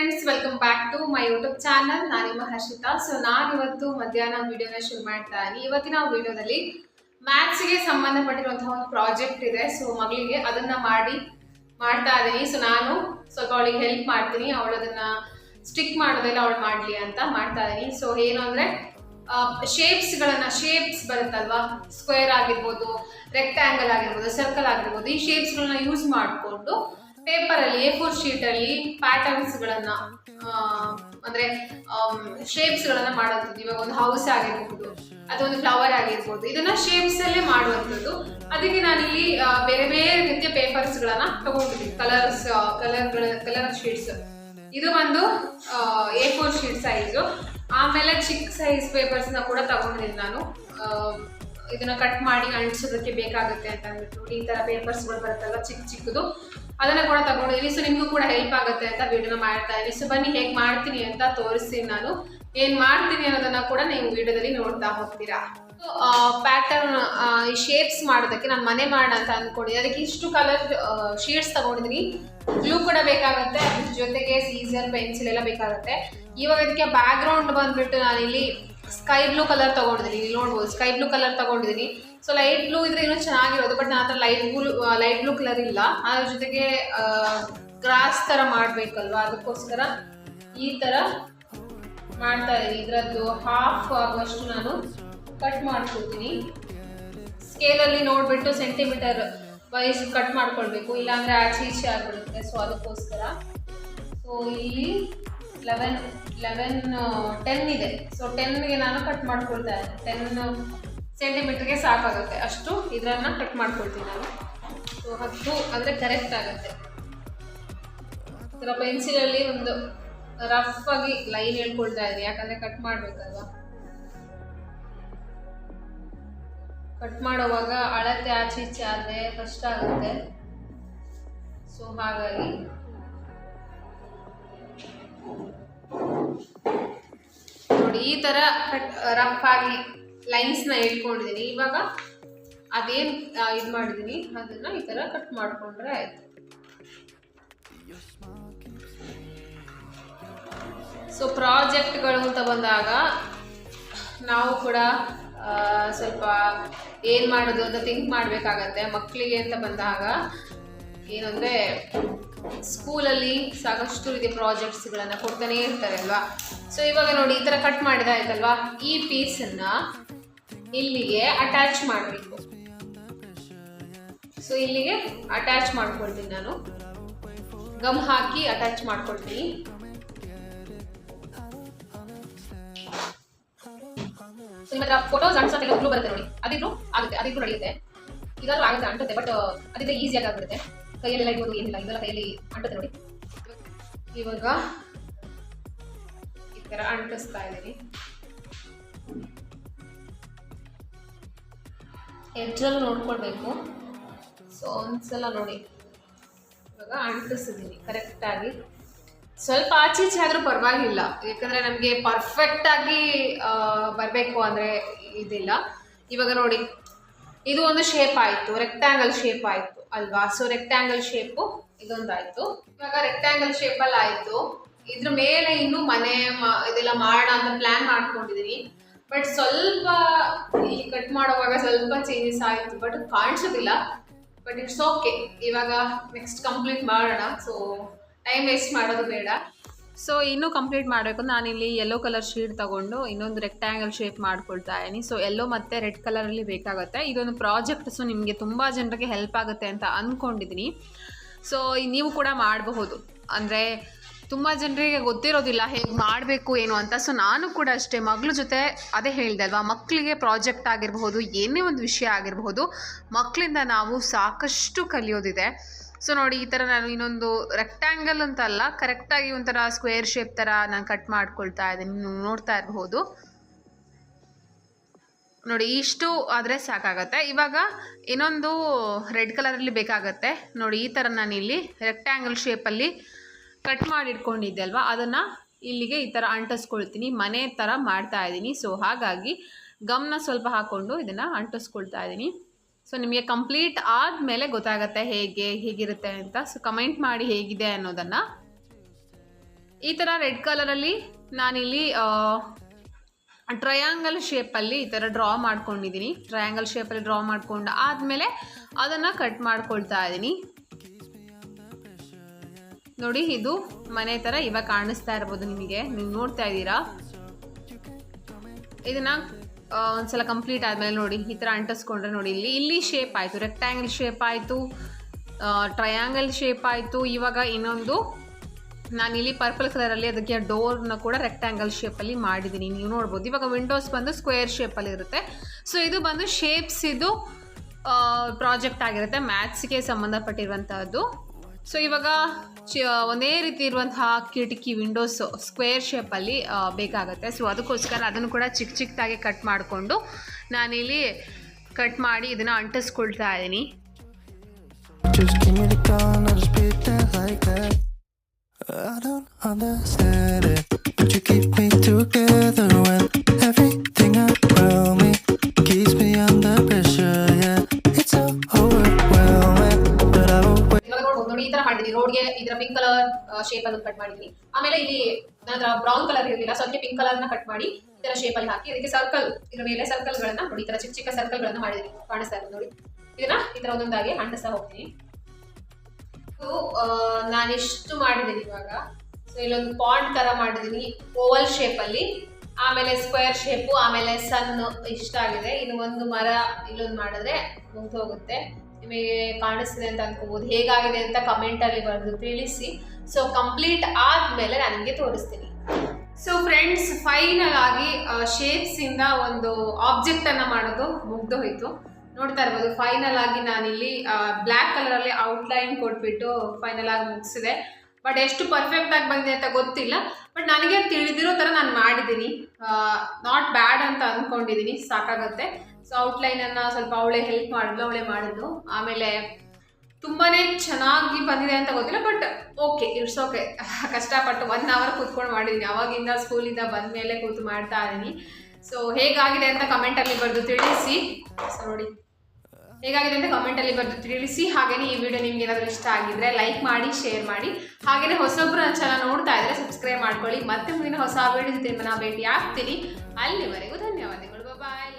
Friends welcome back to my YouTube channel ನಾನು ನಿಮ್ಮ Harshita. So ನಾನು ಇವತ್ತು ಮಧ್ಯಾಹ್ನ ವಿಡಿಯೋನ ಶುರು ಮಾಡ್ತಾ ಇದ್ದೀನಿ. ಇವತ್ತಿನ ವಿಡಿಯೋದಲ್ಲಿ ಮ್ಯಾಥ್ಸ್ಗೆ ಸಂಬಂಧಪಟ್ಟಿರುವಂತಹ ಒಂದು ಪ್ರಾಜೆಕ್ಟ್ ಇದೆ. ಸೊ ಮಗಳಿಗೆ ಅದನ್ನ ಮಾಡಿ, ಮಾಡ್ತಾ ಇದ್ದೀನಿ. ಸೊ ನಾನು ಸ್ವಲ್ಪ ಅವಳಿಗೆ ಹೆಲ್ಪ್ ಮಾಡ್ತೀನಿ. ಅವಳು ಅದನ್ನ ಸ್ಟಿಕ್ ಮಾಡೋದೆಲ್ಲ ಅವಳು ಮಾಡಲಿ ಅಂತ ಮಾಡ್ತಾ ಇದ್ದೀನಿ. ಸೊ ಏನು ಅಂದರೆ ಶೇಪ್ಸ್ಗಳನ್ನ ಶೇಪ್ಸ್ ಬರುತ್ತಲ್ವಾ? ಸ್ಕ್ವೇರ್ ಆಗಿರ್ಬೋದು ರೆಕ್ಟ್ಯಾಂಗಲ್ ಆಗಿರ್ಬೋದು ಸರ್ಕಲ್ ಆಗಿರ್ಬೋದು, ಈ ಶೇಪ್ಸ್ಗಳನ್ನ ಯೂಸ್ ಮಾಡಿಕೊಂಡು ಪೇಪರಲ್ಲಿ ಎ ಫೋರ್ ಶೀಟಲ್ಲಿ ಅಂದ್ರೆ ಶೇಪ್ಸ್ ಗಳನ್ನ ಮಾಡುವಂಥದ್ದು. ಇವಾಗ ಒಂದು ಹೌಸ್ ಆಗಿರ್ಬೋದು ಒಂದು ಫ್ಲವರ್ ಆಗಿರ್ಬೋದು, ಇದನ್ನ ಶೇಪ್ಸ್ ಅಲ್ಲೇ ಮಾಡುವಂಥದ್ದು. ಅದಕ್ಕೆ ನಾನು ಇಲ್ಲಿ ಬೇರೆ ಬೇರೆ ರೀತಿಯ ಪೇಪರ್ಸ್ಗಳನ್ನ ತಗೊಂಡಿದ್ದೀನಿ. ಕಲರ್ಸ್ ಕಲರ್ಗಳ ಕಲರ್ ಶೀಟ್ಸ್ ಇದು ಒಂದು ಎ ಫೋರ್ ಶೀಟ್ ಸೈಜು ಆಮೇಲೆ ಚಿಕ್ಕ ಸೈಜ್ನ ಕೂಡ ತಗೊಂಡಿದ್ದೀನಿ ನಾನು. ಇದನ್ನ ಕಟ್ ಮಾಡಿ ಅಂಟಿಸೋದಕ್ಕೆ ಬೇಕಾಗುತ್ತೆ ಅಂತ ಅಂದ್ಬಿಟ್ಟು ಈ ತರ ಪೇಪರ್ಸ್ಗಳು ಬರುತ್ತಲ್ಲ, ಚಿಕ್ಕ ಚಿಕ್ಕದು. ಅದನ್ನ ಕೂಡ ತಗೊಂಡಿದ್ದೀನಿ ಸೊ ನಿಮಗೂ ಕೂಡ ಹೆಲ್ಪ್ ಆಗುತ್ತೆ ಅಂತ ವಿಡಿಯೋನ ಮಾಡ್ತಾ ಇದ್ದೀನಿ. ಸೊ ಬನ್ನಿ ಹೇಗೆ ಮಾಡ್ತೀನಿ ಅಂತ ತೋರಿಸ್ತೀನಿ ನಾನು. ಏನು ಮಾಡ್ತೀನಿ ಅನ್ನೋದನ್ನ ಕೂಡ ನೀವು ವಿಡಿಯೋದಲ್ಲಿ ನೋಡ್ತಾ ಹೋಗ್ತೀರಾ. ಪ್ಯಾಟರ್ನ್ ಈ ಶೇಪ್ಸ್ ಮಾಡೋದಕ್ಕೆ ನಾನು ಮನೆ ಮಾಡೋಣ ಅಂತ ಅಂದ್ಕೊಂಡಿದ್ದೀನಿ ಅದಕ್ಕೆ ಇಷ್ಟು ಕಲರ್ ಶೀಟ್ಸ್ ತಗೊಂಡಿದ್ದೀನಿ ಗ್ಲೂ ಕೂಡ ಬೇಕಾಗುತ್ತೆ. ಅದ್ರ ಜೊತೆಗೆ ಸೀಸರ್ ಪೆನ್ಸಿಲ್ ಎಲ್ಲ ಬೇಕಾಗುತ್ತೆ. ಇವಾಗ ಇದಕ್ಕೆ ಬ್ಯಾಕ್ ಗ್ರೌಂಡ್ ಬಂದ್ಬಿಟ್ಟು ನಾನಿಲ್ಲಿ ಸ್ಕೈ ಬ್ಲೂ ಕಲರ್ ತಗೊಂಡಿದ್ದೀನಿ ನೋಡ್ಬೋದು ಸ್ಕೈ ಬ್ಲೂ ಕಲರ್ ತಗೊಂಡಿದ್ದೀನಿ ಸೊ ಲೈಟ್ ಬ್ಲೂ ಇದ್ರೆ ಇನ್ನೂ ಚೆನ್ನಾಗಿರೋದು ಬಟ್ ಆ ಥರ light blue light blue colour ಇಲ್ಲ. ಅದ್ರ ಜೊತೆಗೆ ಗ್ರಾಸ್ ಥರ ಮಾಡಬೇಕಲ್ವಾ? ಅದಕ್ಕೋಸ್ಕರ ಈ ಥರ ಮಾಡ್ತಾ ಇದ್ದೀನಿ. ಇದರದ್ದು ಹಾಫ್ ಆಗುವಷ್ಟು ನಾನು ಕಟ್ ಮಾಡ್ಕೊಳ್ತೀನಿ. ಸ್ಕೇಲಲ್ಲಿ ನೋಡಿಬಿಟ್ಟು ಸೆಂಟಿಮೀಟರ್ ವೈಸ್ ಕಟ್ ಮಾಡ್ಕೊಳ್ಬೇಕು. ಇಲ್ಲಾಂದರೆ ಆಚೆ ಈಚೆ ಆಗಿಬಿಡುತ್ತೆ. ಸೊ ಅದಕ್ಕೋಸ್ಕರ. ಸೊ ಇಲ್ಲಿ ಲೆವೆನ್ ಲೆವೆನ್ ಟೆನ್ ಇದೆ. ಸೊ ಟೆನ್ಗೆ ನಾನು ಕಟ್ ಮಾಡ್ಕೊಳ್ತಾ ಇದ್ದೀನಿ. ಟೆನ್ ಸೆಂಟಿಮೀಟ್ರಿಗೆ ಸಾಕಾಗುತ್ತೆ. ಅಷ್ಟು ಇದರನ್ನ ಕಟ್ ಮಾಡ್ಕೊಳ್ತೀನಿ ನಾನು. ಸೊ ಹತ್ತು ಅಂದರೆ ಕರೆಕ್ಟ್ ಆಗುತ್ತೆ. ಒಂಥರ ಥರ ಪೆನ್ಸಿಲಲ್ಲಿ ಒಂದು ರಫ್ ಆಗಿ ಲೈನ್ ಹೇಳ್ಕೊಳ್ತಾ ಇದ್ದೀನಿ. ಯಾಕಂದರೆ ಕಟ್ ಮಾಡಬೇಕಲ್ವಾ? ಕಟ್ ಮಾಡುವಾಗ ಅಳತೆ ಆಚೆ ಈಚೆ ಆದರೆ ಕಷ್ಟ ಆಗುತ್ತೆ. ಸೊ ಹಾಗಾಗಿ ನೋಡಿ, ಈ ಥರ ಕಟ್ ರಫ್ ಆಗಿ ಲೈನ್ಸ್ನ ಇಟ್ಕೊಂಡಿದ್ದೀನಿ ಇವಾಗ ಅದೇನು ಇದು ಮಾಡಿದ್ದೀನಿ ಅದನ್ನ ಈ ಥರ ಕಟ್ ಮಾಡಿಕೊಂಡ್ರೆ ಆಯಿತು. ಸೊ ಪ್ರಾಜೆಕ್ಟ್ಗಳು ಅಂತ ಬಂದಾಗ ನಾವು ಕೂಡ ಸ್ವಲ್ಪ ಏನು ಮಾಡೋದು ಅಂತ ಥಿಂಕ್ ಮಾಡಬೇಕಾಗತ್ತೆ. ಮಕ್ಕಳಿಗೆ ಅಂತ ಬಂದಾಗ ಏನಂದರೆ ಸ್ಕೂಲಲ್ಲಿ ಸಾಕಷ್ಟು ರೀತಿಯ ಪ್ರಾಜೆಕ್ಟ್ಸ್ಗಳನ್ನು ಕೊಡ್ತಾನೇ ಇರ್ತಾರೆ ಅಲ್ವಾ? ಸೊ ಇವಾಗ ನೋಡಿ, ಈ ಥರ ಕಟ್ ಮಾಡಿದಾಯ್ತಲ್ವಾ? ಈ ಪೀಸನ್ನು ಇಲ್ಲಿಗೆ ಅಟ್ಯಾಚ್ ಮಾಡಬೇಕು. ಸೊ ಇಲ್ಲಿಗೆ ಅಟ್ಯಾಚ್ ಮಾಡ್ಕೊಳ್ತೀನಿ ನಾನು. ಗಮ್ ಹಾಕಿ ಅಟ್ಯಾಚ್ ಮಾಡ್ಕೊಳ್ತೀನಿ. ನಿಮ್ಮ ಫೋಟೋಸ್ ಅಂಟಿಸೋಕೆ ಗ್ಲೂ ಬರುತ್ತೆ ನೋಡಿ. ಅದಿದ್ರು ಆಗುತ್ತೆ, ಅದಿದ್ರು ನಡೆಯುತ್ತೆ ಇದಾದ್ರೂ ಆಗುತ್ತೆ, ಅಂಟುತ್ತೆ ಬಟ್ ಅದಿದ್ರೆ ಈಸಿಯಾಗಿ ಆಗ್ಬಿಡುತ್ತೆ. ಕೈಯಲ್ಲೆಲ್ಲ ಇರ್ಬೋದು, ಏನಿಲ್ಲ ಇದೆಲ್ಲ ಕೈಯಲ್ಲಿ ಅಂಟುತ್ತೆ ನೋಡಿ. ಇವಾಗ ಈ ಥರ ಅಂಟಿಸ್ತಾ ಇದ್ದೀನಿ. ಎಡ್ಜಲ್ಲಿ ನೋಡ್ಕೊಳ್ಬೇಕು. ಸೊ ಒಂದ್ಸಲ ನೋಡಿ. ಇವಾಗ ಅಂಟಿಸಿದ್ದೀನಿ ಕರೆಕ್ಟಾಗಿ ಸ್ವಲ್ಪ ಆಚೆ ಈಚೆ ಆದರೂ ಪರವಾಗಿಲ್ಲ. ಯಾಕಂದರೆ ನಮಗೆ ಪರ್ಫೆಕ್ಟಾಗಿ ಬರಬೇಕು ಅಂದರೆ ಇದಿಲ್ಲ. ಇವಾಗ ನೋಡಿ, ಇದು ಒಂದು ಶೇಪ್ ಆಯಿತು. ರೆಕ್ಟ್ಯಾಂಗಲ್ ಶೇಪ್ ಆಯಿತು ಅಲ್ವಾ? ಸೊ ರೆಕ್ಟ್ಯಾಂಗಲ್ ಶೇಪು ಇದೊಂದಾಯಿತು. ಇವಾಗ ರೆಕ್ಟ್ಯಾಂಗಲ್ ಶೇಪಲ್ಲಿ ಆಯಿತು. ಇದ್ರ ಮೇಲೆ ಇನ್ನೂ ಮನೆ ಇದೆಲ್ಲ ಮಾಡೋಣ ಅಂತ ಪ್ಲ್ಯಾನ್ ಮಾಡ್ಕೊಂಡಿದ್ದೀನಿ ಬಟ್ ಸ್ವಲ್ಪ ಇಲ್ಲಿ ಕಟ್ ಮಾಡುವಾಗ ಸ್ವಲ್ಪ ಚೇಂಜಸ್ ಆಯಿತು. ಬಟ್ ಕಾಣಿಸೋದಿಲ್ಲ. ಬಟ್ ಇಟ್ಸ್ ಓಕೆ ಇವಾಗ ನೆಕ್ಸ್ಟ್ ಕಂಪ್ಲೀಟ್ ಮಾಡೋಣ. ಸೊ ಟೈಮ್ ವೇಸ್ಟ್ ಮಾಡೋದು ಬೇಡ. ಸೊ ಇನ್ನೂ ಕಂಪ್ಲೀಟ್ ಮಾಡಬೇಕು. ನಾನಿಲ್ಲಿ ಯೆಲ್ಲೋ ಕಲರ್ ಶೀಟ್ ತಗೊಂಡು ಇನ್ನೊಂದು ರೆಕ್ಟ್ಯಾಂಗಲ್ ಶೇಪ್ ಮಾಡ್ಕೊಳ್ತಾ ಇದ್ದೀನಿ. ಸೊ ಎಲ್ಲೋ ಮತ್ತು ರೆಡ್ ಕಲರಲ್ಲಿ ಬೇಕಾಗುತ್ತೆ. ಇದೊಂದು ಪ್ರಾಜೆಕ್ಟ್ ಸೊ ನಿಮಗೆ ತುಂಬ ಜನರಿಗೆ ಹೆಲ್ಪ್ ಆಗುತ್ತೆ ಅಂತ ಅಂದ್ಕೊಂಡಿದ್ದೀನಿ ಸೊ ನೀವು ಕೂಡ ಮಾಡಬಹುದು. ಅಂದರೆ ತುಂಬ ಜನರಿಗೆ ಗೊತ್ತಿರೋದಿಲ್ಲ ಹೇಗೆ ಮಾಡಬೇಕು, ಏನು ಅಂತ. ಸೊ ನಾನು ಕೂಡ ಅಷ್ಟೇ ಮಗಳ ಜೊತೆ ಅದೇ ಹೇಳಿದೆ ಅಲ್ವಾ ಮಕ್ಕಳಿಗೆ ಪ್ರಾಜೆಕ್ಟ್ ಆಗಿರಬಹುದು, ಏನೇ ಒಂದು ವಿಷಯ ಆಗಿರಬಹುದು ಮಕ್ಕಳಿಂದ ನಾವು ಸಾಕಷ್ಟು ಕಲಿಯೋದಿದೆ. ಸೊ ನೋಡಿ, ಈ ಥರ ನಾನು ಇನ್ನೊಂದು ರೆಕ್ಟ್ಯಾಂಗಲ್ ಅಂತಲ್ಲ ಕರೆಕ್ಟಾಗಿ ಒಂಥರ ಸ್ಕ್ವೇರ್ ಶೇಪ್ ಥರ ನಾನು ಕಟ್ ಮಾಡ್ಕೊಳ್ತಾ ಇದ್ದೀನಿ, ನೀವು ನೋಡ್ತಾ ಇರಬಹುದು. ನೋಡಿ, ಇಷ್ಟು ಆದರೆ ಸಾಕಾಗತ್ತೆ. ಇವಾಗ ಇನ್ನೊಂದು ರೆಡ್ ಕಲರಲ್ಲಿ ಬೇಕಾಗತ್ತೆ. ನೋಡಿ, ಈ ಥರ ನಾನು ಇಲ್ಲಿ ರೆಕ್ಟ್ಯಾಂಗಲ್ ಶೇಪಲ್ಲಿ ಕಟ್ ಮಾಡಿ ಇಟ್ಕೊಂಡಿದ್ದೆ ಅಲ್ವಾ? ಅದನ್ನು ಇಲ್ಲಿಗೆ ಈ ಥರ ಅಂಟಿಸ್ಕೊಳ್ತೀನಿ. ಮನೆ ಥರ ಮಾಡ್ತಾ ಇದ್ದೀನಿ. ಸೊ ಹಾಗಾಗಿ ಗಮ್ನ ಸ್ವಲ್ಪ ಹಾಕ್ಕೊಂಡು ಇದನ್ನು ಅಂಟಿಸ್ಕೊಳ್ತಾ ಇದ್ದೀನಿ. ಸೊ ನಿಮಗೆ ಕಂಪ್ಲೀಟ್ ಆದಮೇಲೆ ಗೊತ್ತಾಗತ್ತೆ ಹೇಗೆ, ಹೇಗಿರುತ್ತೆ ಅಂತ. ಸೊ ಕಮೆಂಟ್ ಮಾಡಿ ಹೇಗಿದೆ ಅನ್ನೋದನ್ನು. ಈ ಥರ ರೆಡ್ ಕಲರಲ್ಲಿ ನಾನಿಲ್ಲಿ ಟ್ರಯಾಂಗಲ್ ಶೇಪಲ್ಲಿ ಈ ಥರ ಡ್ರಾ ಮಾಡ್ಕೊಂಡಿದ್ದೀನಿ. ಟ್ರಯಾಂಗಲ್ ಶೇಪಲ್ಲಿ ಡ್ರಾ ಮಾಡ್ಕೊಂಡು ಆದಮೇಲೆ ಅದನ್ನು ಕಟ್ ಮಾಡ್ಕೊಳ್ತಾ ಇದ್ದೀನಿ. ನೋಡಿ, ಇದು ಮನೆ ತರ ಇವಾಗ ಕಾಣಿಸ್ತಾ ಇರ್ಬೋದು ನಿಮಗೆ. ನೀವು ನೋಡ್ತಾ ಇದ್ದೀರಾ? ಇದನ್ನ ಒಂದ್ಸಲ ಕಂಪ್ಲೀಟ್ ಆದಮೇಲೆ ನೋಡಿ, ಈ ತರ ಅಂಟಿಸ್ಕೊಂಡ್ರೆ ನೋಡಿ, ಇಲ್ಲಿ ಇಲ್ಲಿ ಶೇಪ್ ಆಯಿತು. ರೆಕ್ಟ್ಯಾಂಗಲ್ ಶೇಪ್ ಆಯಿತು ಟ್ರಯಾಂಗಲ್ ಶೇಪ್ ಆಯಿತು. ಇವಾಗ ಇನ್ನೊಂದು, ನಾನು ಇಲ್ಲಿ ಪರ್ಪಲ್ ಕಲರಲ್ಲಿ ಅದಕ್ಕೆ ಡೋರ್ನ ಕೂಡ ರೆಕ್ಟ್ಯಾಂಗಲ್ ಶೇಪಲ್ಲಿ ಮಾಡಿದ್ದೀನಿ ನೀವು ನೋಡ್ಬೋದು. ಇವಾಗ ವಿಂಡೋಸ್ ಬಂದು ಸ್ಕ್ವೇರ್ ಶೇಪಲ್ಲಿ ಇರುತ್ತೆ. ಸೊ ಇದು ಬಂದು ಶೇಪ್ಸ್ ಇದು ಪ್ರಾಜೆಕ್ಟ್ ಆಗಿರುತ್ತೆ ಮ್ಯಾಥ್ಸ್ಗೆ ಸಂಬಂಧಪಟ್ಟಿರುವಂತಹದ್ದು. ಸೊ ಇವಾಗ ಒಂದೇ ರೀತಿ ಇರುವಂತಹ ಕಿಟಕಿ ವಿಂಡೋಸ್ ಸ್ಕ್ವೇರ್ ಶೇಪಲ್ಲಿ ಬೇಕಾಗುತ್ತೆ ಸೊ ಅದಕ್ಕೋಸ್ಕರ ಅದನ್ನು ಕೂಡ ಚಿಕ್ಕ ಚಿಕ್ಕದಾಗಿ ಕಟ್ ಮಾಡಿಕೊಂಡು ನಾನಿಲ್ಲಿ ಕಟ್ ಮಾಡಿ ಇದನ್ನು ಅಂಟಿಸ್ಕೊಳ್ತಾ ಇದ್ದೀನಿ. I don't understand it, but you keep me together when ತರ ಮಾಡಿದೀನಿ ರೋಡ್ಗೆ ಇದರ ಪಿಂಕ್ ಕಲರ್ ಶೇಪ್ ಅಲ್ಲಿ ಕಟ್ ಮಾಡಿದೀನಿ ಆಮೇಲೆ ಇಲ್ಲಿ ನನ್ನ ಬ್ರೌನ್ ಕಲರ್ ಇರಲಿಲ್ಲ ಸೊ ಅದಕ್ಕೆ ಪಿಂಕ್ ಕಲರ್ನ ಕಟ್ ಮಾಡಿ ಈ ತರ ಶೇಪ್ ಅಲ್ಲಿ ಹಾಕಿ, ಇದಕ್ಕೆ ಸರ್ಕಲ್ ಇದ್ರ ಮೇಲೆ ಸರ್ಕಲ್ ಗಳನ್ನ ನೋಡಿ, ಈ ತರ ಚಿಕ್ಕ ಚಿಕ್ಕ ಸರ್ಕಲ್ ಗಳನ್ನ ಮಾಡಿದೀನಿ ಕಾಣಿಸ್ತಾ ಇರೋದು ನೋಡಿ. ಇದನ್ನ ಈ ತರ ಒಂದೊಂದಾಗಿ ಅಂಟಿಸ್ತಾ ಹೋಗ್ತೀನಿ. ನಾನಿಷ್ಟು ಮಾಡಿದ್ದೀನಿ ಇವಾಗ? ಸೊ ಇಲ್ಲೊಂದು ಪಾಂಡ್ ತರ ಮಾಡಿದೀನಿ ಓವಲ್ ಶೇಪ್ ಅಲ್ಲಿ. ಆಮೇಲೆ ಸ್ಕ್ವೇರ್ ಶೇಪು ಆಮೇಲೆ ಸನ್ ಇಷ್ಟ ಆಗಿದೆ. ಇನ್ನು ಒಂದು ಮರ ಇಲ್ಲೊಂದು ಮಾಡಿದ್ರೆ ಮುಗ್ದು ಹೋಗುತ್ತೆ. ನಿಮಗೆ ಕಾಣಿಸ್ತಿದೆ ಅಂತ ಅನ್ಕೋಬಹುದು ಹೇಗಾಗಿದೆ ಅಂತ ಕಮೆಂಟಲ್ಲಿ ಬರೆದು ತಿಳಿಸಿ. ಸೊ ಕಂಪ್ಲೀಟ್ ಆದ್ಮೇಲೆ ನಾನು ನಿಮಗೆ ತೋರಿಸ್ತೀನಿ. ಸೊ ಫ್ರೆಂಡ್ಸ್ ಫೈನಲ್ ಆಗಿ ಶೇಪ್ಸಿಂದ ಒಂದು ಆಬ್ಜೆಕ್ಟ್ ಅನ್ನ ಮಾಡೋದು ಮುಗ್ದು ಹೋಯಿತು. ನೋಡ್ತಾ ಇರ್ಬೋದು ಫೈನಲ್ ಆಗಿ ನಾನಿಲ್ಲಿ ಬ್ಲ್ಯಾಕ್ ಕಲರ್ ಅಲ್ಲಿ ಔಟ್ಲೈನ್ ಕೊಟ್ಬಿಟ್ಟು ಫೈನಲ್ ಆಗಿ ಮುಗಿಸಿದೆ. ಬಟ್ ಎಷ್ಟು ಪರ್ಫೆಕ್ಟ್ ಆಗಿ ಬಂದಿದೆ ಅಂತ ಗೊತ್ತಿಲ್ಲ. ಬಟ್ ನನಗೆ ತಿಳಿದಿರೋ ಥರ ನಾನು ಮಾಡಿದ್ದೀನಿ. ನಾಟ್ ಬ್ಯಾಡ್ ಅಂತ ಅಂದ್ಕೊಂಡಿದ್ದೀನಿ ಸಾಕಾಗುತ್ತೆ. ಸೊ ಔಟ್ಲೈನ್ ಅನ್ನ ಸ್ವಲ್ಪ ಅವಳೆ ಹೆಲ್ಪ್ ಮಾಡಿದ್ಲು ಅವಳೆ ಮಾಡಿದ್ಲು ಆಮೇಲೆ ತುಂಬಾನೇ ಚೆನ್ನಾಗಿ ಬಂದಿದೆ ಅಂತ ಗೊತ್ತಿಲ್ಲ ಬಟ್ ಓಕೆ ಇಟ್ಸ್ ಓಕೆ ಕಷ್ಟಪಟ್ಟು ಒನ್ ಅವರ್ ಕೂತ್ಕೊಂಡು ಮಾಡಿದ್ದೀನಿ ಅವಾಗಿಂದ ಸ್ಕೂಲಿಂದ ಬಂದ ಮೇಲೆ ಕೂತು ಮಾಡ್ತಾ ಇದ್ದೀನಿ. ಸೊ ಹೇಗಾಗಿದೆ ಅಂತ ಕಮೆಂಟಲ್ಲಿ ಬರೆದು ತಿಳಿಸಿ. ನೋಡಿ. ಹೇಗಾಗಿದೆ ಅಂತ ಕಮೆಂಟಲ್ಲಿ ಬರೆದು ತಿಳಿಸಿ. ಹಾಗೆಯೇ ಈ ವಿಡಿಯೋ ನಿಮ್ಗೆ ಏನಾದರೂ ಇಷ್ಟ ಆಗಿದ್ರೆ ಲೈಕ್ ಮಾಡಿ ಶೇರ್ ಮಾಡಿ. ಹಾಗೆಯೇ ಹೊಸೊಬ್ರು ನನ್ನ ಚಾನಲ್ ನೋಡ್ತಾ ಇದ್ರೆ ಸಬ್ಸ್ಕ್ರೈಬ್ ಮಾಡ್ಕೊಳ್ಳಿ. ಮತ್ತೆ ಮುಂದಿನ ಹೊಸ ವಿಡಿಯೋ ಜೊತೆ ಭೇಟಿ ಆಗ್ತೀನಿ ಅಲ್ಲಿವರೆಗೂ ಧನ್ಯವಾದಗಳು. ಬಾಯ್